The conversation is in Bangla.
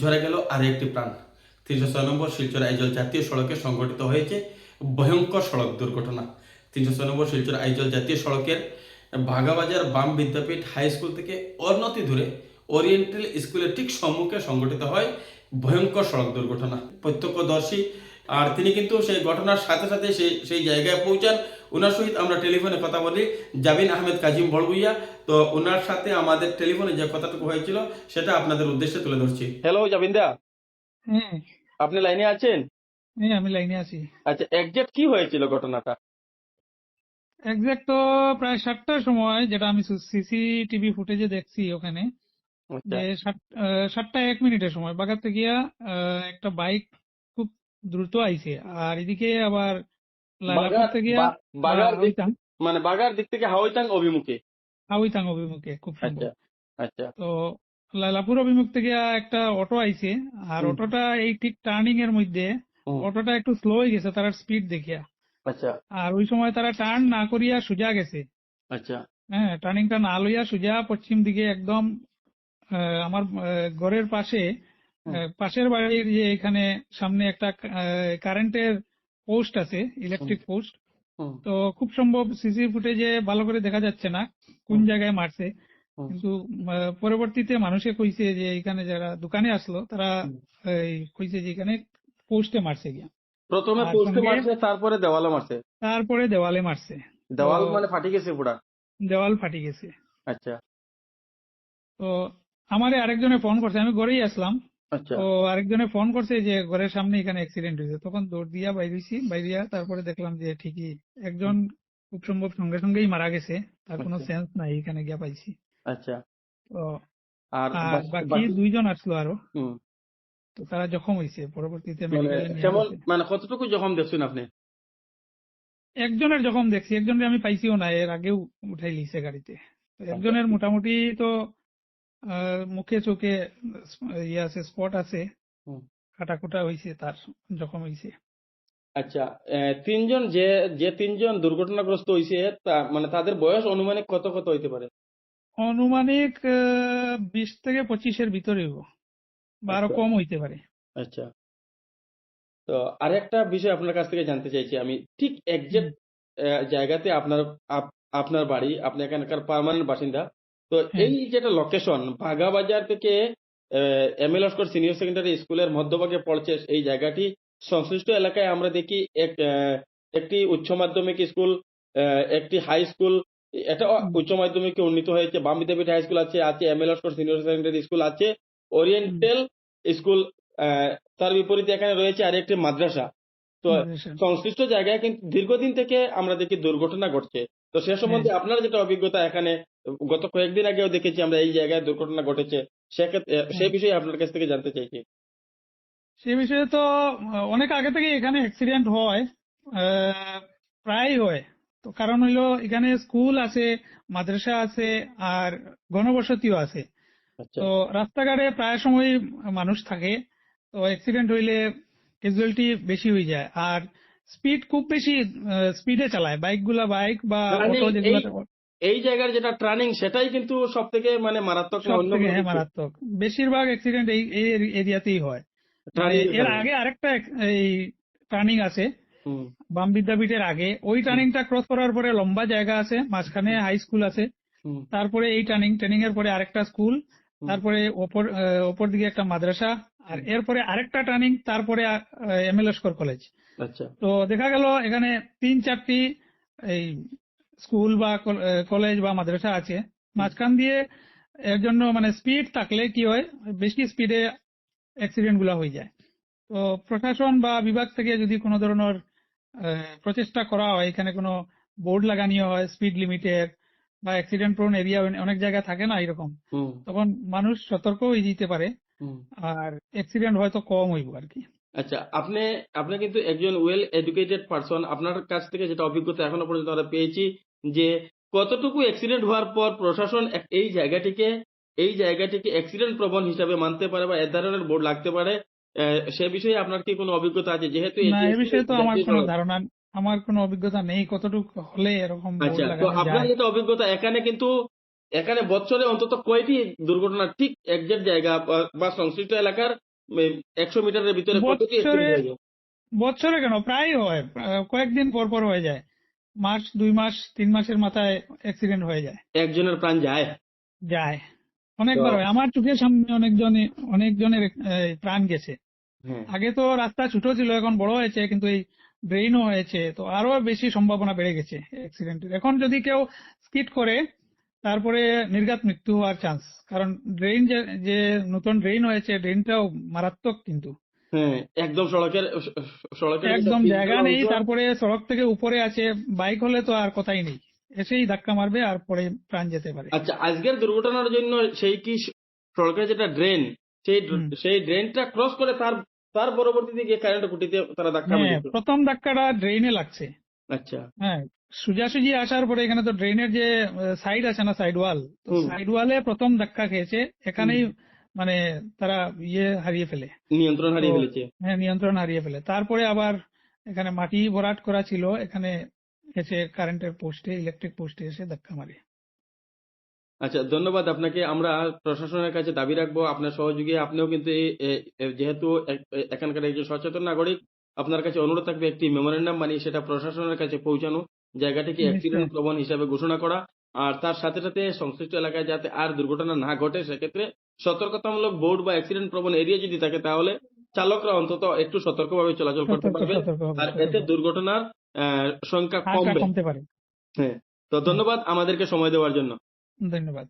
ঝরে গেল আর একটি প্রাণ। তিনশো ছয় নম্বর শিলচর আইজল জাতীয় সড়কে সংঘটিত হয়েছে ভয়ঙ্কর সড়ক দুর্ঘটনা। তিনশো ছয় নম্বর শিলচর আইজল জাতীয় সড়কের ভাগাবাজার বাম বিদ্যাপীঠ হাই স্কুল থেকে অনতি দূরে ওরিয়েন্টাল স্কুলের ঠিক সম্মুখে সংঘটিত হয় ভয়ঙ্কর সড়ক দুর্ঘটনা। প্রত্যক্ষদর্শী আর তিনি কিন্তু সেই ঘটনার সাথে সাথে সেই সেই জায়গায় পৌঁছান। ওনার সহিত আমরা টেলিফোনে কথা বলি। জাবিন আহমেদ কাজিম বড়গুইয়া তো ওনার সাথে আমাদের টেলিফোনে যে কথাটুকু হয়েছিল সেটা আপনাদের উদ্দেশ্যে তুলে ধরছি। হ্যালো জাবিন্দা। হ্যাঁ। আপনি লাইনে আছেন? হ্যাঁ আমি লাইনে আছি। আচ্ছা একজ্যাক্ট কি হয়েছিল ঘটনাটা? এক্সাক্ট তো প্রায় সাতটার সময় যেটা আমি সিসিটিভি ফুটেজে দেখছি ওখানে আচ্ছা। সাতটা এক মিনিটের সময়। বাগাতে গিয়া আহ, একটা বাইক দ্রুত আইছে। আর এদিকে আবার লালাপুর থেকে বাগার মানে বাগার দিক থেকে হাওয়াইতাং অভিমুখে? হাউইতাং অভিমুখে খুব আচ্ছা আচ্ছা। তো লালাপুর অভিমুখ থেকে একটা অটো আইছে আর অটোটা এই ঠিক টার্নিং এর মধ্যে অটোটা একটু স্লো হয়ে গেছে তার স্পিড দেখিয়া। আচ্ছা। আর ওই সময় তারা টার্ন না করিয়া সোজা গেছে। আচ্ছা। হ্যাঁ টার্নিংটা না লইয়া সোজা পশ্চিম দিকে একদম আমার ঘরের পাশে পাশের বাড়ির যে এখানে সামনে একটা কারেন্টের পোস্ট আছে ইলেকট্রিক পোস্ট। তো খুব সম্ভব সিসি ফুটেজে ভালো করে দেখা যাচ্ছে না কোন জায়গায় মারছে। কিন্তু পরবর্তীতে মানুষে কইছে যে এখানে যারা দোকানে আসলো তারা। কইছে যে এখানে পোস্টে মারছে গিয়া। প্রথমে পোস্টে মারছে তারপরে দেওয়ালে মারছে? তারপরে দেওয়ালে মারছে। দেওয়াল মানে ফাটি গেছে পুরা? দেওয়াল ফাটি গেছে। আচ্ছা। তো আমারে আরেকজনে ফোন করছে আমি ঘরেই আসলাম। তো আরেকজনে ফোন করছে যে ঘরের সামনে এখানে অ্যাক্সিডেন্ট হয়েছে। তখন দৌড় দিয়া বাইরেছি বাইরিয়া তারপরে দেখলাম যে ঠিকই একজন খুব সম্ভব সঙ্গে সঙ্গেই মারা গেছে। তার কোনো আচ্ছা। সেন্স নাই এখানে গিয়া পাইছি। আচ্ছা। তো আর বাকি- দুইজন আসলো আরও। তো তারা জখম হয়েছে পরবর্তীতে মানে। মানে কতটুকু জখম দেখছেন আপনি? একজনের জখম দেখছি একজনের আমি পাইছিও না এর আগেও উঠাই লিছে গাড়িতে। একজনের মোটামুটি তো মুখে চোখে ইয়ে আছে স্পট আছে। কাটাকুটা হয়েছে তার জখম হয়েছে আচ্ছা তিনজন যে যে তিনজন দুর্ঘটনাগ্রস্ত হয়েছে মানে তাদের বয়স অনুমানিক কত কত হইতে পারে? অনুমানিক বিশ থেকে পঁচিশের ভিতরে হইব। বা আরও আচ্ছা। কম হইতে পারে। আচ্ছা। তো আরেকটা বিষয় আপনার কাছ থেকে জানতে চাইছি আমি। ঠিক একজ্যাক্ট জায়গাতে আপনার আপ- আপনার বাড়ি আপনি এখানকার পার্মানেন্ট বাসিন্দা। তো। এই যেটা লোকেশন বাজার থেকে M L Laskar senior secondary স্কুলের মধ্যভাগে পড়ছে এই জায়গাটি। সংশ্লিষ্ট এলাকায় আমরা দেখি এক একটি উচ্চ মাধ্যমিক স্কুল একটি হাই স্কুল এটা উচ্চ মাধ্যমিকে উন্নীত হয়েছে। বাম বিদ্যাপীঠ হাই স্কুল আছে আছে M L Laskar senior secondary school আছে। ওরিয়েন্টাল স্কুল তার বিপরীতে এখানে রয়েছে আর একটি মাদ্রাসা। তো সংশ্লিষ্ট জায়গায় কিন্তু দীর্ঘদিন থেকে আমরা দেখি দুর্ঘটনা ঘটছে। তো সে সম্বন্ধে আপনার যেটা অভিজ্ঞতা এখানে গত কয়েকদিন আগেও দেখেছি আমরা এই জায়গায় দুর্ঘটনা ঘটেছে। সেক্ষেত্রে সেই বিষয়ে আপনার কাছ থেকে জানতে চাইছি। সে বিষয়ে তো অনেক আগে থেকে এখানে অ্যাক্সিডেন্ট হয় প্রায় হয়। তো কারণ হইল এখানে স্কুল আছে মাদ্রাসা আছে আর গণবসতিও আছে। আচ্ছা। তো রাস্তাঘাটে প্রায় সময় মানুষ থাকে। তো অ্যাক্সিডেন্ট হইলে ক্যাজুয়ালিটি বেশি হয়ে যায়। আর স্পিড খুব বেশি স্পিডে চালায়। বাইকগুলা বাইক বা অটো যেগুলো এই- জায়গার যেটা ট্রানিং সেটাই কিন্তু সব থেকে মানে মারাত্মক হ্যাঁ? মারাত্মক। বেশিরভাগ অ্যাক্সিডেন্ট এই এই এরিয়াতেই হয়। মানে এর আগে আরেকটা এই টার্নিং আছে। বাম বিদ্যাপীঠের আগে। ওই টার্নিংটা ক্রস করার পরে লম্বা জায়গা আছে মাঝখানে হাই স্কুল আছে। তারপরে এই টার্নিং ট্রেনিং এর পরে আরেকটা স্কুল। তারপরে ওপর ওপর দিকে একটা মাদ্রাসা আর এরপরে আরেকটা টার্নিং তারপরে এম এল লস্কর কলেজ আচ্ছা। তো দেখা গেল এখানে তিন চারটি এই স্কুল বা কলেজ বা মাদ্রাসা আছে। মাঝখান দিয়ে এর জন্য মানে স্পিড থাকলে কি হয় বেশি স্পিডে অ্যাক্সিডেন্টগুলা হয়ে যায়। তো প্রশাসন বা বিভাগ থেকে যদি কোনো ধরনের প্রচেষ্টা করা হয় এখানে কোনো বোর্ড লাগানি হয় স্পিড লিমিটের বা অ্যাক্সিডেন্ট প্রোন এরিয়া অনেক জায়গায় থাকে না এরকম তখন মানুষ সতর্ক হয়ে যেতে পারে আর অ্যাক্সিডেন্ট হয়তো কম হইব আর কি আচ্ছা আপনি আপনি কিন্তু একজন ওয়েল এডুকেটেড পারসন আপনার কাছ থেকে যেটা অভিজ্ঞতা এখনও পর্যন্ত আমরা পেয়েছি যে কতটুকু অ্যাক্সিডেন্ট হওয়ার পর প্রশাসন এই জায়গাটিকে এই জায়গাটিকে অ্যাক্সিডেন্ট প্রবণ হিসাবে মানতে পারে বা এ ধরনের বোর্ড লাগতে পারে সে বিষয়ে আপনার কি কোনো অভিজ্ঞতা আছে? যেহেতু না এটি এ বিষয়ে তো আমার কোনো। ধারণা আমার কোনো অভিজ্ঞতা নেই কতটুকু হলে এরকম আচ্ছা তো আপনার যেটা অভিজ্ঞতা এখানে কিন্তু এখানে বছরে অন্তত কয়টি দুর্ঘটনা ঠিক একজ্যাক্ট জায়গা বা- সংশ্লিষ্ট এলাকার একশো মিটারের ভিতরে বছরে- হয়ে কেন? প্রায় হয় কয়েকদিন পর পর হয়ে যায়। মাস দুই মাস তিন মাসের মাথায় অ্যাক্সিডেন্ট হয়ে যায়। একজনের প্রাণ যায়? যায়। অনেকবার হয়। আমার চোখের সামনে অনেকজন অনেকজনের প্রাণ গেছে। হ্যাঁ। আগে তো রাস্তা ছোট ছিল এখন বড় হয়েছে কিন্তু এই ড্রেনও হয়েছে তো আরও বেশি সম্ভাবনা বেড়ে গেছে অ্যাক্সিডেন্টের এখন যদি কেউ স্কিড করে তারপরে নির্ঘাত মৃত্যু হওয়ার চান্স কারণ ড্রেন যে নতুন ড্রেন হয়েছে ড্রেনটাও মারাত্মক কিন্তু। হ্যাঁ একদম সড়কের সড়কের একদম জায়গা নেই তারপরে সড়ক থেকে উপরে আছে বাইক হলে তো আর কথাই নেই। এসেই ধাক্কা মারবে আর পরে প্রাণ যেতে পারে। আচ্ছা আজকের দুর্ঘটনার জন্য সেই কি সড়কের যেটা ড্রেন সেই সেই ড্রেনটা ক্রস করে তার তার পরবর্তীতে গিয়ে কারেন্ট কুটিতে তারা ধাক্কা হ্যাঁ প্রথম ধাক্কাটা ড্রেনে লাগছে। আচ্ছা। হ্যাঁ সোজাসুজি আসার পরে এখানে তো ড্রেনের যে সাইড আছে না সাইড ওয়াল সাইড ওয়ালে প্রথম ধাক্কা খেয়েছে এখানেই মানে তারা ইয়ে হারিয়ে ফেলে। নিয়ন্ত্রণ হারিয়ে ফেলেছে। হ্যাঁ নিয়ন্ত্রণ হারিয়ে ফেলে। তারপরে আবার এখানে মাটি ভরাট করা ছিল এখানে এসে কারেন্টের পোস্টে ইলেকট্রিক পোস্টে এসে ধাক্কা মারে। আচ্ছা ধন্যবাদ আপনাকে। আমরা প্রশাসনের কাছে দাবি রাখব আপনার সহযোগী আপনিও কিন্তু যেহেতু এখানকার একজন সচেতন নাগরিক আপনার কাছে অনুরোধ থাকবে একটি মেমোরেন্ডাম বানিয়ে সেটা প্রশাসনের কাছে পৌঁছানো জায়গাটিকে অ্যাক্সিডেন্ট প্রবণ হিসাবে ঘোষণা করা। আর তার সাথে সাথে সংশ্লিষ্ট এলাকায় যাতে আর দুর্ঘটনা না ঘটে সেক্ষেত্রে সতর্কতামূলক বোর্ড বা অ্যাক্সিডেন্ট প্রবণ এরিয়া যদি থাকে তাহলে চালকরা অন্তত একটু সতর্কভাবে চলাচল করতে পারবে। আর এতে দুর্ঘটনার আহ, সংখ্যা কমবে। হ্যাঁ তো ধন্যবাদ আমাদেরকে সময় দেওয়ার জন্য। ধন্যবাদ